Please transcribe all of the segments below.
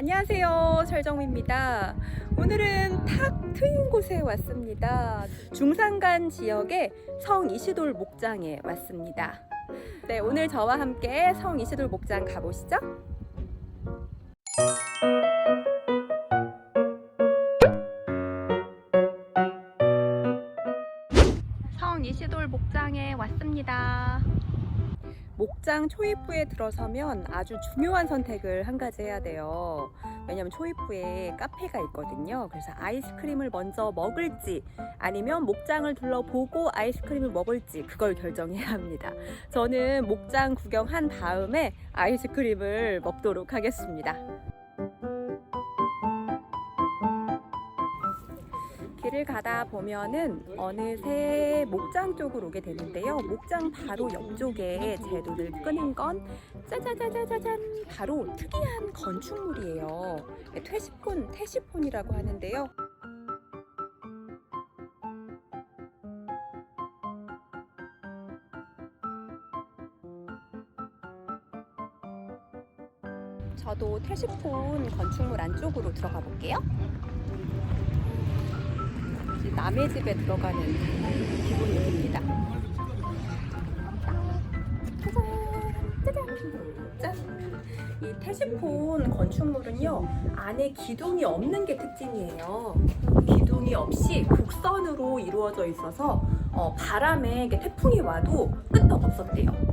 안녕하세요. 설정미입니다. 오늘은 탁 트인 곳에 왔습니다. 중산간 지역의 성 이시돌 목장에 왔습니다. 네, 오늘 저와 함께 성 이시돌 목장 가보시죠. 성 이시돌 목장에 왔습니다. 목장 초입부에 들어서면 아주 중요한 선택을 한 가지 해야 돼요. 왜냐면 초입부에 카페가 있거든요. 그래서 아이스크림을 먼저 먹을지 아니면 목장을 둘러보고 아이스크림을 먹을지 그걸 결정해야 합니다. 저는 목장 구경한 다음에 아이스크림을 먹도록 하겠습니다. 길을 가다 보면은 어느새 목장 쪽으로 오게 되는데요. 목장 바로 옆쪽에 제 눈을 끄는 건 짜자자자자잔 바로 특이한 건축물이에요. 네, 퇴시폰, 태시폰이라고 하는데요. 저도 태시폰 건축물 안쪽으로 들어가 볼게요. 남의 집에 들어가는 기분이 듭니다. 짠. 이 태시폰 건축물은요 안에 기둥이 없는 게 특징이에요. 기둥이 없이 곡선으로 이루어져 있어서 어, 바람에 태풍이 와도 끄떡 없었대요.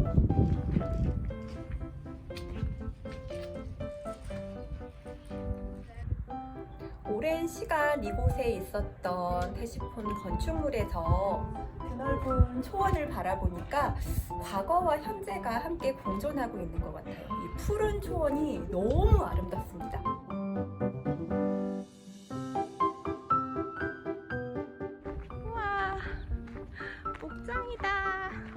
오랜 시간 이곳에 있었던 태시폰 건축물에서 드넓은 초원을 바라보니까 과거와 현재가 함께 공존하고 있는 것 같아요. 이 푸른 초원이 너무 아름답습니다. 우와, 목장이다.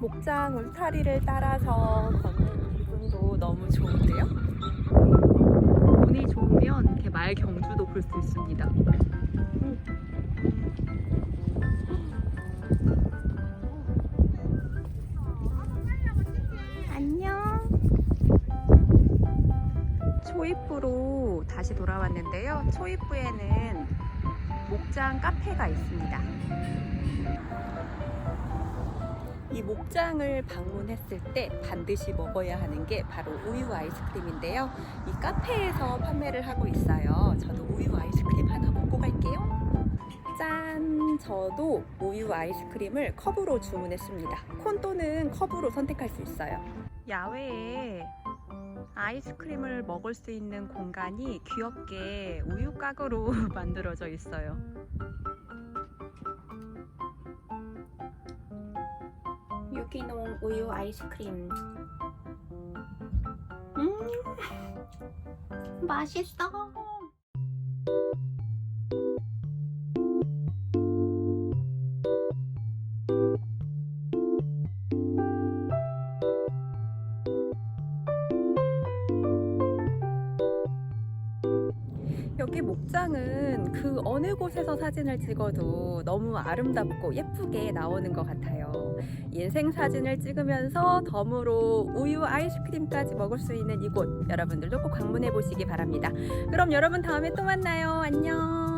목장 울타리를 따라서 걷는 기분도 너무 좋은데요? 운이 좋으면 이렇게 말 경주도 볼 수 있습니다. 안녕. 초입부로 다시 돌아왔는데요. 초입부에는 목장 카페가 있습니다. 이 목장을 방문했을 때 반드시 먹어야 하는 게 바로 우유 아이스크림인데요. 이 카페에서 판매를 하고 있어요. 저도 우유 아이스크림 하나 먹고 갈게요. 짠! 저도 우유 아이스크림을 컵으로 주문했습니다. 콘 또는 컵으로 선택할 수 있어요. 야외에 아이스크림을 먹을 수 있는 공간이 귀엽게 우유 가구로 만들어져 있어요. 유기농 우유 아이스크림. 음, 맛있어. 여기 목장은 그 어느 곳에서 사진을 찍어도 너무 아름답고 예쁘게 나오는 것 같아요. 인생 사진을 찍으면서 덤으로 우유 아이스크림까지 먹을 수 있는 이곳 여러분들도 꼭 방문해 보시기 바랍니다. 그럼 여러분 다음에 또 만나요. 안녕.